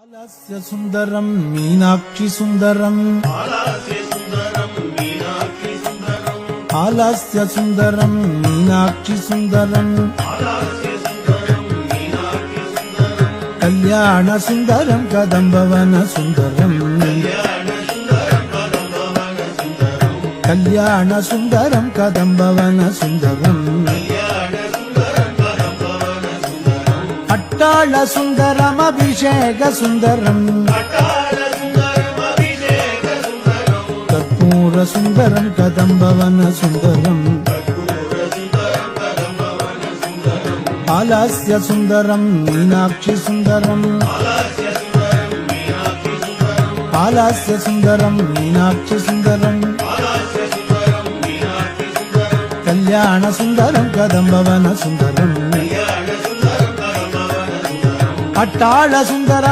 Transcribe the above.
ஆலாசிய சுந்தரம் மீனாட்சி சுந்தரம். ஆலாசிய சுந்தரம் மீனாட்சி சுந்தரம். கல்யாண சுந்தரம் கதம்பவன சுந்தரம். கல்யாண சுந்தரம் கதம்பவன சுந்தரம். అట్టాళ సుందరం అభిషేక సుందరం. కర్పూర సుందరం కదంబవన సుందరం. ఆలస్య సుందరం మీనాక్షి సుందరం. ఆలస్య సుందరం మీనాక్షి సుందరం. కళ్యాణ సుందరం కదంబవన సుందరం. அட்டாள சுந்தரம்.